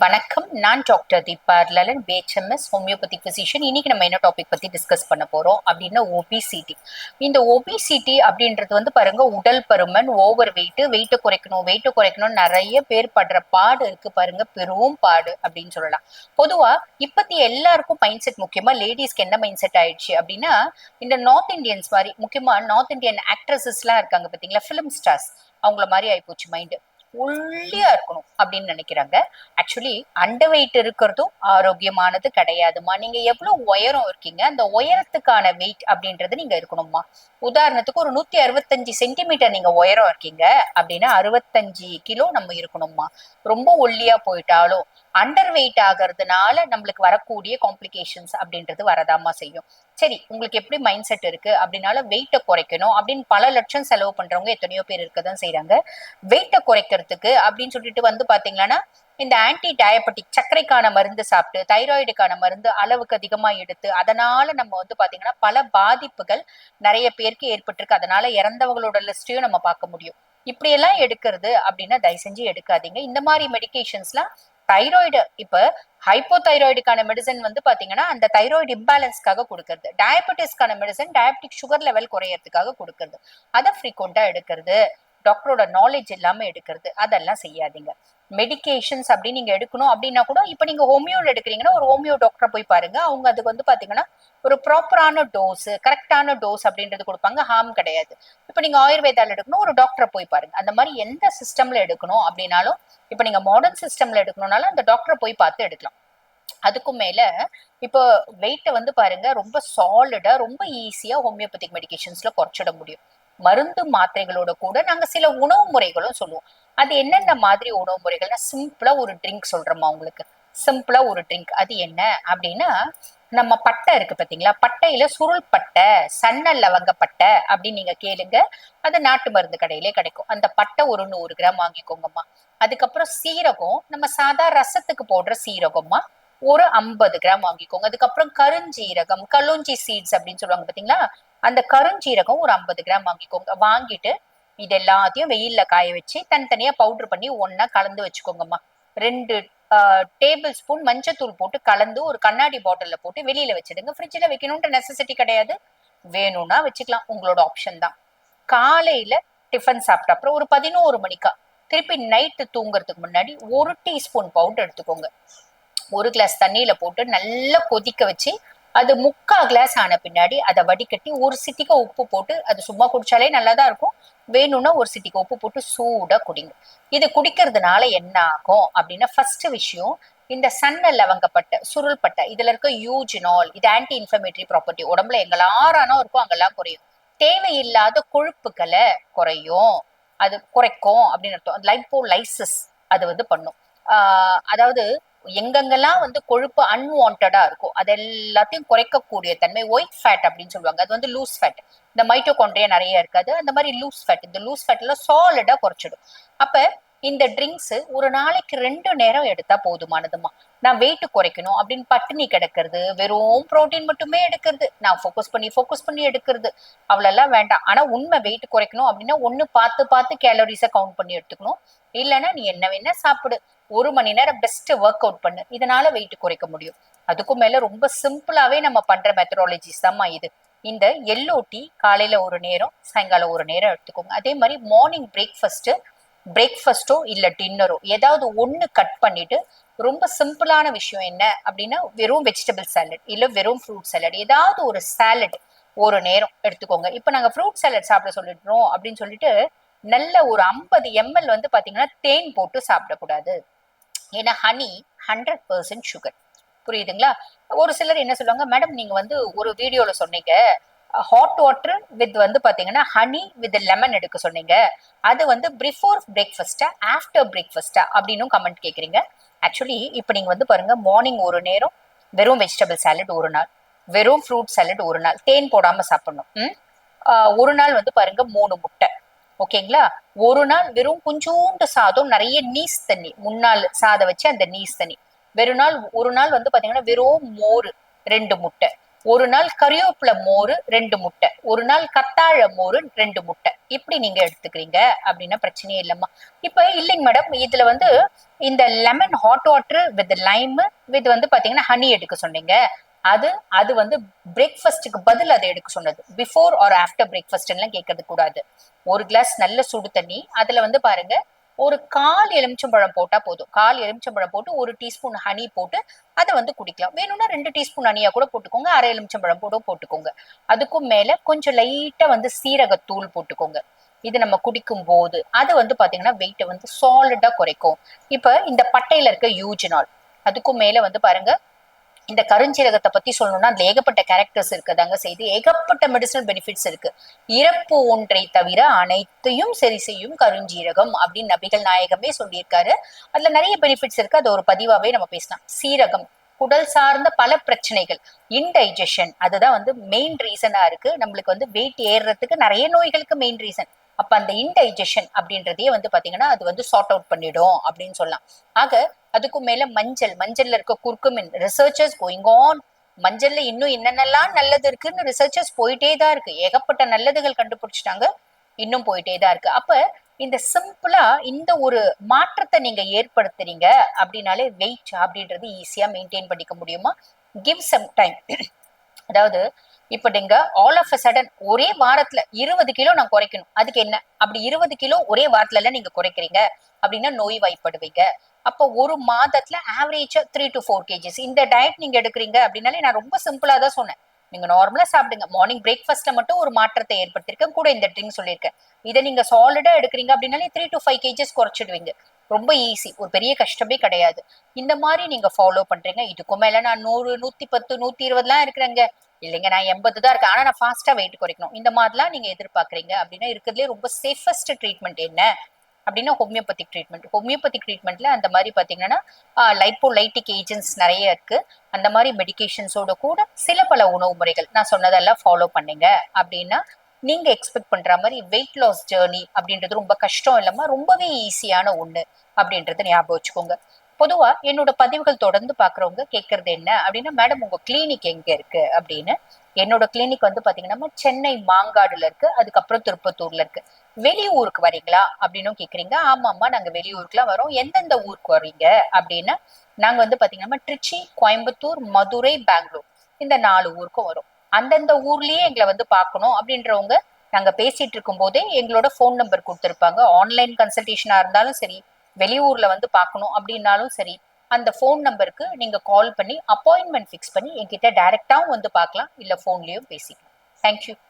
வணக்கம். நான் doctor Deepa Lalan BHMS homeopathy physician இன்னைக்கு நம்ம என்ன டாபிக் பத்தி டிஸ்கஸ் பண்ண போறோம் அப்படின்னா ஓபிசிடி இந்த ஓபிசிடி அப்படின்றது வந்து பாருங்க உடல் பருமன் ஓவர் வெயிட் வெயிட்டை குறைக்கணும் வெயிட்டை குறைக்கணும் நிறைய பேர் படுற பாடு இருக்கு பாருங்க பெரும் பாடு அப்படின்னு சொல்லலாம். பொதுவா இப்பத்தி எல்லாருக்கும் மைண்ட் செட் முக்கியமா லேடிஸ்க்கு என்ன மைண்ட் செட் ஆயிடுச்சு அப்படின்னா இந்த நார்த் இந்தியன்ஸ் மாதிரி முக்கியமா நார்த் இந்தியன் ஆக்ட்ரஸஸ் எல்லாம் இருக்காங்க பாத்தீங்களா பிலிம் ஸ்டார்ஸ் அவங்கள மாதிரி ஆயிப்போச்சு மைண்டு ஒல்லியா இருக்கணும் அப்படின்னு நினைக்கிறாங்க. ஆக்சுவலி அண்டர் வெயிட் இருக்கிறதும் ஆரோக்கியமானது கிடையாதுமா நீங்க எவ்வளவு உயரம் இருக்கீங்க அந்த உயரத்துக்கான வெயிட் அப்படின்றது நீங்க இருக்கணுமா உதாரணத்துக்கு ஒரு நூத்தி அறுபத்தஞ்சு சென்டிமீட்டர் நீங்க உயரம் இருக்கீங்க அப்படின்னா அறுபத்தஞ்சு கிலோ நம்ம இருக்கணுமா ரொம்ப ஒல்லியா போயிட்டாலும் அண்டர் வெயிட் ஆகிறதுனால நம்மளுக்கு வரக்கூடிய காம்ப்ளிகேஷன்ஸ் அப்படின்றது வரதாமா செய்யும். சரி உங்களுக்கு எப்படி மைண்ட் செட் இருக்கு? அப்படின்னால வெயிட்டை குறைக்கணும் அப்படின்னு பல லட்சம் செலவு பண்றவங்க எத்தனையோ பேர் இருக்கதான் செய்யறாங்க வெயிட்டை குறைக்கிறதுக்கு அப்படின்னு சொல்லிட்டு வந்து பாத்தீங்கன்னா இந்த ஆன்டி டயபெட்டிக் சர்க்கரைக்கான மருந்து சாப்பிட்டு தைராய்டுக்கான மருந்து அளவுக்கு அதிகமா எடுத்து அதனால நம்ம வந்து பாத்தீங்கன்னா பல பாதிப்புகள் நிறைய பேருக்கு ஏற்பட்டிருக்கு. அதனால இறந்தவங்களோட லிஸ்டையும் நம்ம பார்க்க முடியும். இப்படியெல்லாம் எடுக்கிறது அப்படின்னா தயவு செஞ்சு எடுக்காதீங்க. இந்த மாதிரி மெடிகேஷன்ஸ்லாம் தைராய்டு இப்ப ஹைப்போதைராய்டுக்கான மெடிசன் வந்து பாத்தீங்கன்னா அந்த தைராய்டு இம்பேலன்ஸ்க்காக கொடுக்கறது. டயபெட்டிஸ்க்கான மெடிசன் டயபெட்டிக் சுகர் லெவல் குறையறதுக்காக கொடுக்கறது. அதை ஃப்ரீக்வெண்டா எடுக்கிறது. டாக்டரோட நாலேஜ் இல்லாம எடுக்கிறது. அதெல்லாம் செய்யாதீங்க. மெடிகேஷன்ஸ் அப்படி நீங்க எடுக்கணும் அப்படின்னா கூட இப்ப நீங்க ஹோமியோல எடுக்கிறீங்கன்னா ஒரு ஹோமியோ டாக்டரை போய் பாருங்க. அவங்க அதுக்கு வந்து பாத்தீங்கன்னா ஒரு ப்ராப்பரான டோஸ் கரெக்டான டோஸ் அப்படின்றது கொடுப்பாங்க. ஹார்ம் கிடையாது. இப்ப நீங்க ஆயுர்வேதால எடுக்கணும் ஒரு டாக்டரை போய் பாருங்க. அந்த மாதிரி எந்த சிஸ்டம்ல எடுக்கணும் அப்படின்னாலும் இப்ப நீங்க மாடர்ன் சிஸ்டம்ல எடுக்கணும்னாலும் அந்த டாக்டரை போய் பார்த்து எடுக்கலாம். அதுக்கும் மேல இப்போ வெயிட்டை வந்து பாருங்க ரொம்ப சாலிடா ரொம்ப ஈஸியா ஹோமியோபதிக் மெடிகேஷன்ஸ்ல குறைச்சிட முடியும். மருந்து மாத்திரைகளோட கூட நாங்க சில உணவு முறைகளும் சொல்லுவோம். அது என்னென்ன மாதிரி உணவு முறைகள்னா சிம்பிளா ஒரு ட்ரிங்க் சொல்றோமா உங்களுக்கு? சிம்பிளா ஒரு ட்ரிங்க் அது என்ன? அப்படின்னா நம்ம பட்டை இருக்கு பாத்தீங்களா? பட்டையில சுருள் பட்டை சன்னல் லவங்க பட்டை அப்படின்னு நீங்க கேளுங்க. அது நாட்டு மருந்து கடையிலே கிடைக்கும். அந்த பட்டை ஒரு நூறு கிராம் வாங்கிக்கோங்கம்மா. அதுக்கப்புறம் சீரகம் நம்ம சாதா ரசத்துக்கு போடுற சீரகம்மா ஒரு ஐம்பது கிராம் வாங்கிக்கோங்க. அதுக்கப்புறம் கருஞ்சீரகம் கலுஞ்சி சீட்ஸ் அப்படின்னு சொல்லுவாங்க பாத்தீங்களா? அந்த கருஞ்சீரகம் ஒரு ஐம்பது கிராம் வாங்கிக்கோங்க. வாங்கிட்டு இது எல்லாத்தையும் வெயில்ல காய வச்சு தனித்தனியா பவுடர் பண்ணி ஒன்னா கலந்து வச்சுக்கோங்கம்மா. ரெண்டு டேபிள் ஸ்பூன் மஞ்சத்தூள் போட்டு கலந்து ஒரு கண்ணாடி பாட்டில்ல போட்டு வெளியில வச்சிடுங்க. ஃப்ரிட்ஜில் வைக்கணும்ன்ற நெசசிட்டி கிடையாது. வேணும்னா வச்சுக்கலாம். உங்களோட ஆப்ஷன் தான். காலையில டிஃபன் சாப்பிட்ட அப்புறம் ஒரு பதினோரு மணிக்கா திருப்பி நைட்டு தூங்குறதுக்கு முன்னாடி ஒரு டீஸ்பூன் பவுடர் எடுத்துக்கோங்க. ஒரு கிளாஸ் தண்ணியில போட்டு நல்லா கொதிக்க வச்சு அது முக்கா கிளாஸ் ஆன பின்னாடி அதை வடிகட்டி ஒரு சிட்டிக்கு உப்பு போட்டு அது சும்மா குடிச்சாலே நல்லா தான் இருக்கும். வேணும்னா ஒரு சிட்டிக்கு உப்பு போட்டு சூடாக குடிங்க. இது குடிக்கிறதுனால என்ன ஆகும் அப்படின்னா ஃபர்ஸ்ட் விஷயம் இந்த சன்ன லவங்கப்பட்டை சுருள்பட்டை இதுல இருக்க யூஜினால் இது ஆன்டி இன்ஃபர்மேட்டரி ப்ராப்பர்ட்டி உடம்புல எங்கெல்லாரானோ இருக்கும் அங்கெல்லாம் குறையும். தேவையில்லாத கொழுப்புகளை குறையும். அது குறைக்கும் அப்படின்னு அர்த்தம். லைப்போ லைசஸ் அது வந்து பண்ணும். அதாவது எங்கெங்கெல்லாம் வந்து கொழுப்பு அன்வான்டா இருக்கும் அது எல்லாத்தையும் குறைக்கக்கூடிய தன்மை ஒயிட் ஃபேட் அப்படின்னு சொல்லுவாங்க. அது வந்து லூஸ் ஃபேட் இந்த மைட்டோகாண்ட்ரியா நிறைய இருக்காது. அந்த மாதிரி லூஸ் ஃபேட் இந்த லூஸ் ஃபேட்ல சாலிடா குறைச்சிடும். அப்ப இந்த ட்ரிங்க்ஸ் ஒரு நாளைக்கு ரெண்டு நேரம் எடுத்தா போதுமானதுமா நான் வெயிட் குறைக்கணும் அப்படின்னு பட்டினி கிடக்கிறது வெறும் புரோட்டீன் மட்டுமே எடுக்கிறது. நான் ஃபோக்கஸ் பண்ணி ஃபோக்கஸ் பண்ணி எடுக்கிறது. அவ்வளோலாம் வேண்டாம். ஆனா உண்மை வெயிட் குறைக்கணும் அப்படின்னா ஒன்று பார்த்து பார்த்து கேலரிஸை கவுண்ட் பண்ணி எடுத்துக்கணும். இல்லைன்னா நீ என்ன வேணா சாப்பிடு. ஒரு மணி நேரம் பெஸ்ட் ஒர்க் அவுட் பண்ணு. இதனால வெயிட் குறைக்க முடியும். அதுக்கும் மேல ரொம்ப சிம்பிளாவே நம்ம பண்ற மெத்தடாலஜிஸ் தான் இது. இந்த எல்லோ டீ காலையில ஒரு நேரம் சாயங்காலம் ஒரு நேரம் எடுத்துக்கோங்க. அதே மாதிரி மார்னிங் பிரேக்ஃபாஸ்ட்டு பிரேக்ஃபாஸ்டோ இல்லை டின்னரோ ஏதாவது ஒன்று கட் பண்ணிட்டு ரொம்ப சிம்பிளான விஷயம் என்ன அப்படின்னா வெறும் வெஜிடபிள் சாலட் இல்லை வெறும் ஃப்ரூட் சாலட் ஏதாவது ஒரு சாலட் ஒரு நேரம் எடுத்துக்கோங்க. இப்போ நாங்கள் ஃப்ரூட் சாலட் சாப்பிட சொல்லிடுறோம் அப்படின்னு சொல்லிட்டு நல்ல ஒரு ஐம்பது எம்எல் வந்து பார்த்தீங்கன்னா தேன் போட்டு சாப்பிடக்கூடாது. ஏன்னா ஹனி ஹண்ட்ரட் பர்சன்ட் சுகர் புரியுதுங்களா? ஒரு சிலர் என்ன சொல்லுவாங்க மேடம் நீங்கள் வந்து ஒரு வீடியோவில் சொன்னீங்க ஹாட் வாட்டர் வித் வந்து பாத்தீங்கன்னா ஹனி வித் லெமன் எடுக்க சொன்னீங்க. அது வந்து பிஃபோர் பிரேக்ஃபாஸ்டா ஆஃப்டர் பிரேக்ஃபாஸ்டா அப்படின்னும் கமெண்ட் கேக்குறீங்க. ஆக்சுவலி இப்போ நீங்க வந்து பாருங்க மார்னிங் ஒரு நேரம் வெறும் வெஜிடபிள் சாலட் ஒரு நாள் வெறும் ஃப்ரூட் சாலட் ஒரு நாள் தேன் போடாம சாப்பிடணும். ஒரு நாள் வந்து பாருங்க மூணு முட்டை. ஓகேங்களா ஒரு நாள் வெறும் கொஞ்சோண்டு சாதம் நிறைய நீஸ் தண்ணி. முன்னாள் சாதம் வச்சு அந்த நீஸ் தண்ணி. வெறும் நாள் ஒரு நாள் வந்து பாத்தீங்கன்னா வெறும் மோர் ரெண்டு முட்டை. ஒரு நாள் கறிவேப்பிலை மோர் ரெண்டு முட்டை. ஒரு நாள் கத்தாழ மோர் ரெண்டு முட்டை. இப்படி நீங்க எடுத்துக்கிறீங்க அப்படின்னா பிரச்சனையே இல்லம்மா. இப்ப இல்லைங்க மேடம் இதுல வந்து இந்த lemon hot water with lime with வந்து பாத்தீங்கன்னா ஹனி எடுக்க சொன்னீங்க. அது அது வந்து பிரேக்ஃபாஸ்ட்டுக்கு பதில் அதை எடுக்க சொன்னது. பிஃபோர் ஆர் ஆஃப்டர் பிரேக்ஃபாஸ்ட் எல்லாம் கேட்கறது கூடாது. ஒரு கிளாஸ் நல்ல சுடு தண்ணி. அதுல வந்து பாருங்க ஒரு கால் எலுமிச்சம்பழம் போட்டா போதும். கால் எலுமிச்சம்பழம் போட்டு ஒரு டீஸ்பூன் ஹனி போட்டு அதை வந்து குடிக்கலாம். வேணும்னா ரெண்டு டீஸ்பூன் ஹனியா கூட போட்டுக்கோங்க. அரை எலுமிச்சம்பழம் கூட போட்டுக்கோங்க. அதுக்கும் மேல கொஞ்சம் லைட்டா வந்து சீரகத்தூள் போட்டுக்கோங்க. இது நம்ம குடிக்கும் போது அது வந்து பாத்தீங்கன்னா வெயிட்டை வந்து சாலிடா குறைக்கும். இப்ப இந்த பட்டையில இருக்க யூஜினால் அதுக்கும் மேல வந்து பாருங்க இந்த கருஞ்சீரகத்தை பத்தி சொல்லணும்னா அதுல ஏகப்பட்ட கேரக்டர்ஸ் இருக்குதாங்க செய்து ஏகப்பட்ட மெடிசனல் பெனிஃபிட்ஸ் இருக்கு. இறப்பு ஒன்றை தவிர அனைத்தையும் சரி செய்யும் கருஞ்சீரகம் அப்படின்னு நபிகள் நாயகமே சொல்லியிருக்காரு. அதுல நிறைய பெனிஃபிட்ஸ் இருக்கு. அது ஒரு பதிவாவே நம்ம பேசலாம். சீரகம் குடல் சார்ந்த பல பிரச்சனைகள் இன்டைஜஷன் அதுதான் வந்து மெயின் ரீசனா இருக்கு. நம்மளுக்கு வந்து வெயிட் ஏறுறதுக்கு நிறைய நோய்களுக்கு மெயின் ரீசன் அப்ப அந்த இன்டைஜஷன் அப்படின்றதையே வந்து பாத்தீங்கன்னா அது வந்து சார்ட் அவுட் பண்ணிடும் அப்படின்னு சொல்லலாம். ஆக அதுக்கும் மேல மஞ்சள் மஞ்சள்ல இருக்க குர்குமின் ரிசர்ச்சர்ஸ் கோயிங் ஆன் மஞ்சள்ல இன்னும் என்னென்னலாம் நல்லது இருக்குன்னு ரிசர்ச்சர்ஸ் போயிட்டே தான் இருக்கு. ஏகப்பட்ட நல்லதுகள் கண்டுபிடிச்சிட்டாங்க இன்னும் போயிட்டே தான் இருக்கு. அப்ப இந்த சிம்பிளா இந்த ஒரு மாற்றத்தை நீங்க ஏற்படுத்துறீங்க அப்படின்னாலே வெயிட் அப்படின்றது ஈஸியா மெயின்டைன் பண்ணிக்க முடியுமா? கிவ் சம் டைம் அதாவது இப்ப நீங்க ஆல் ஆஃப் அ சடன் ஒரே வாரத்துல இருபது கிலோ நான் குறைக்கணும். அதுக்கு என்ன? அப்படி இருபது கிலோ ஒரே வாரத்துல எல்லாம் நீங்க குறைக்கிறீங்க. அப்படின்னா நோய் வாய்ப்படுவீங்க அப்போ ஒரு மாதத்துல ஆவரேஜா த்ரீ டு ஃபோர் கேஜிஸ் இந்த டயட் நீங்க எடுக்கிறீங்க அப்படின்னாலே நான் ரொம்ப சிம்பிளா தான் சொன்னேன். நீங்க நார்மலா சாப்பிடுங்க. மார்னிங் பிரேக்ஃபாஸ்ட்ல மட்டும் ஒரு மாற்றத்தை ஏற்படுத்திருக்கேன் கூட இந்த ட்ரிங்க் சொல்லியிருக்கேன். இதை நீங்க சாலிடா எடுக்கிறீங்க அப்படின்னாலே த்ரீ டு ஃபைவ் கேஜஸ் குறைச்சிடுவீங்க. ரொம்ப ஈஸி ஒரு பெரிய கஷ்டமே கிடையாது. இந்த மாதிரி நீங்க ஃபாலோ பண்றீங்க. இதுக்கும் மேல நான் நூறு நூத்தி பத்து நூத்தி இருபதுலாம் இருக்கிறேங்க. இல்லைங்க நான் எண்பது தான் இருக்கேன். ஆனா நான் ஃபாஸ்டா வெயிட் குறைக்கணும். இந்த மாதிரிலாம் நீங்க எதிர்பார்க்கறீங்க அப்படின்னா இருக்கிறதுலே ரொம்ப சேஃபஸ்ட் ட்ரீட்மெண்ட் என்ன? அப்படின்னா ஹோமியோபதிக் ட்ரீட்மெண்ட் ஹோமியோபதிக் ட்ரீட்மெண்ட்ல அந்த மாதிரி பாத்தீங்கன்னா லைப்போலைட்டிக் ஏஜென்ட்ஸ் நிறைய இருக்கு. அந்த மாதிரி மெடிகேஷன்ஸோட கூட சில பல உணவு முறைகள். நான் சொன்னதெல்லாம் ஃபாலோ பண்ணீங்க. அப்படின்னா நீங்க எக்ஸ்பெக்ட் பண்ற மாதிரி வெயிட் லாஸ் ஜேர்னி அப்படின்றது ரொம்ப கஷ்டம் இல்லாம ரொம்பவே ஈஸியான ஒண்ணு அப்படின்றத ஞாபகம் வச்சுக்கோங்க. பொதுவா என்னோட பதிவுகள் தொடர்ந்து பாக்குறவங்க கேட்கறது என்ன அப்படின்னா மேடம் உங்க கிளினிக் எங்க இருக்கு? அப்படின்னு. என்னோட கிளினிக் வந்து பாத்தீங்கன்னா சென்னை மாங்காடுல இருக்கு அதுக்கப்புறம் திருப்பத்தூர்ல இருக்கு. வெளியூருக்கு வரீங்களா அப்படின்னும் கேக்குறீங்க. ஆமாம்மா நாங்க வெளியூருக்குலாம் வரோம். எந்தெந்த ஊருக்கு வர்றீங்க அப்படின்னா. நாங்க வந்து பாத்தீங்கன்னா திருச்சி கோயம்புத்தூர் மதுரை பெங்களூர் இந்த நாலு ஊருக்கும் வரும். அந்தந்த ஊர்லயே எங்களை வந்து பார்க்கணும் அப்படின்றவங்க நாங்க பேசிட்டு இருக்கும் போதே எங்களோட ஃபோன் நம்பர் கொடுத்துருப்பாங்க. ஆன்லைன் கன்சல்டேஷனா இருந்தாலும் சரி வெளியூர்ல வந்து பார்க்கணும் அப்படின்னாலும் சரி அந்த ஃபோன் நம்பருக்கு நீங்க கால் பண்ணி அப்பாயின்மெண்ட் ஃபிக்ஸ் பண்ணி என்கிட்ட டைரக்டாவும் வந்து பார்க்கலாம். இல்ல ஃபோன்லயும் பேசிக்கலாம். தேங்க்யூ